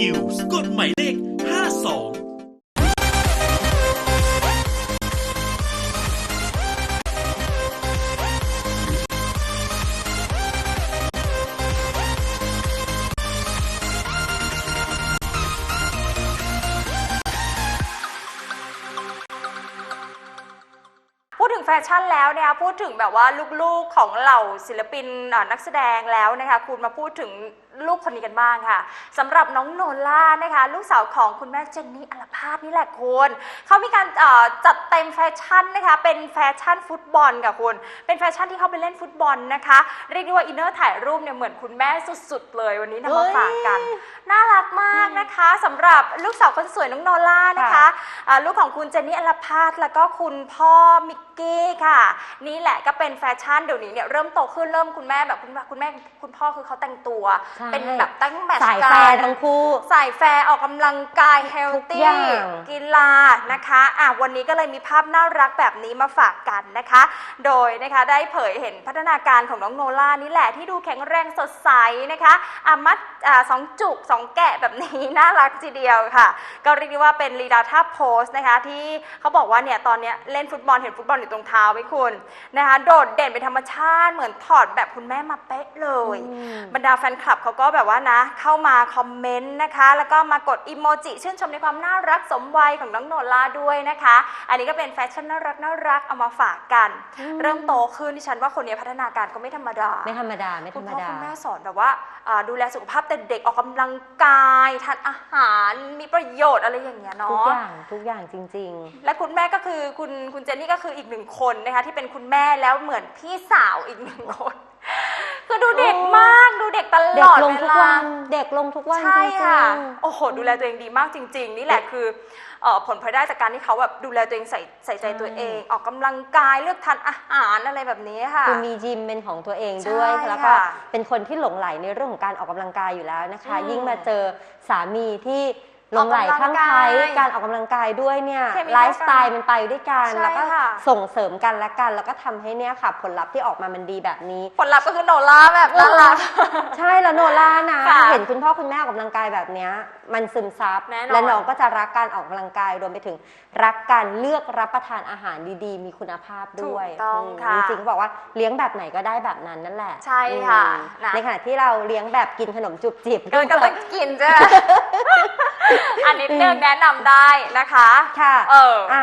นิวส์กฎหมายเลข 52พูดถึงแฟชั่นแล้วนะคะพูดถึงแบบว่าลูกๆของเหล่าศิลปินนักแสดงแล้วนะคะคุณมาพูดถึงลูกคนนี้กันบ้างค่ะสำหรับน้องโนล่านะคะ ลูกสาวของคุณแม่เจนนี่อัลพาดนี่แหละคุณเขามีการเอ่อจัดเต็มแฟชั่นนะคะ เป็นแฟชั่นฟุตบอลค่ะคุณ เป็นแฟชั่นที่เขาไปเล่นฟุตบอลนะคะ เรียกได้ว่าอินเนอร์ถ่ายรูปเนี่ยเหมือนคุณแม่สุดๆ เลยวันนี้นำมาฝากกัน น่ารักมากนะคะสำหรับลูกสาวคนสวยน้องโนล่านะคะอ่าลูกของคุณเจนนี่อัลพาดแล้วก็คุณพ่อมิกกี้ ค่ะ นี่แหละก็เป็นแฟชั่นเดี๋ยวนี้เนี่ยเริ่มโตขึ้นเริ่มคุณแม่แบบคุณแม่คุณแม่คุณพ่อคือเขาแต่งตัว ใช่ เป็นแบบตั้งแมทสายกัแฟนร์ทั้งคู่ ใส่แฟร์ออกกำลังกายเฮลทุกอตี้ย่าง กีฬานะคะอะวันนี้ก็เลยมีภาพน่ารักแบบนี้มาฝากกันนะคะ โดยนะคะได้เผยเห็นพัฒนาการของน้องโนล่านี่แหละที่ดูแข็งแรงสดใสนะคะอะมัดอ่าสองจุกสองแกะแบบนี้ น่ารักทีเดียวค่ะ ก็เรียกได้ว่าเป็นลีลาท่าโพสนะคะที่เขาบอกว่าเนี่ยตอนเนี้ยเล่นฟุตบอลเห็นฟุตบอลอยู่ตรงเท้าไหมคุณนะคะโดดเด่นเป็นธรรมชาติเหมือนถอดแบบคุณแม่มาเป๊ะเลยอืมบรรดาแฟนคลับเขาก็แบบว่านะ เข้ามาคอมเมนต์นะคะ แล้วก็มากดอิโมจิชื่นชมในความน่ารักสมวัยของน้องโนล่าด้วยนะคะ อันนี้ก็เป็นแฟชั่นน่ารักน่ารักเอามาฝากกัน เริ่มโตขึ้นที่ฉันว่าคนนี้พัฒนาการก็ไม่ธรรมดา ไม่ธรรมดาไม่ธคุรณรมพ่อดาคุณแม่สอนแบบว่าอ่าดูแลสุขภาพแต่เด็กออกกำลังกายทานอาหารมีประโยชน์อะไรอย่างเงี้ยทุกเนาะอย่างทุกอย่างจริงและคุณแม่ก็คือคุณคุณเจนนี่ก็คืออีกหนึ่งคนนะคะที่เป็นคุณแม่แล้วเหมือนพี่สาวอีกหนึ่งคน คือดูเด็กมากดูเด็กตๆเด็ลกอดลงเวทุกลา วัน เด็กลงทุกวันจใช่ริงค่ะๆโอ้โห ดูแลตัวเองดีมากจริง ๆ นี่แหละคือเอ่อผลพลอยได้จากการที่เขาแบบดูแลตัวเองใส่ใส่ใจตัวเอง ออกกำลังกายเลือกทานอาหารอะไรแบบนี้ค่ะ คือมียิมเป็นของตัวเองด้วย ใช่แล้วก็ค่ะเป็นคนที่หลงไหลในเรื่องของการออกกำลังกายอยู่แล้วนะคะ อืมยิ่งมาเจอสามีที่ หลงไหลออกคลั่งกำลังไคล้กายการออกกำลังกายด้วยเนี่ยเคมีไลฟ์สไตล์มันไปด้วยกันใช่แล้วก็ค่ะส่งเสริมกันและกัน แล้วก็ทำให้เนี่ยค่ะ ผลลัพธ์ที่ออกมามันดีแบบนี้ ผลลัพธ์ก็คือโนล่าแบบน่ารักใช่แล้วโนล่านะค่ะเห็นคุณพ่อคุณแม่ออกกำลังกายแบบเนี้ยมันซึมซับแน่นอนและน้องก็จะรักการออกกำลังกายรวมไปถึงรักการเลือกรับประทานอาหารดีๆ มีคุณภาพด้วยถูกต้องมค่ะจริงๆเขาบอกว่าเลี้ยงแบบไหนก็ได้แบบนั้นนั่นแหละ ใช่ค่ะอืมนะในขณะที่เราเลี้ยงแบบกินขนมจุบจิบก็ก็ต้องกินใช่ไหมอันนี้เลือกแนะนำได้นะคะ ค่ะ เออ อะ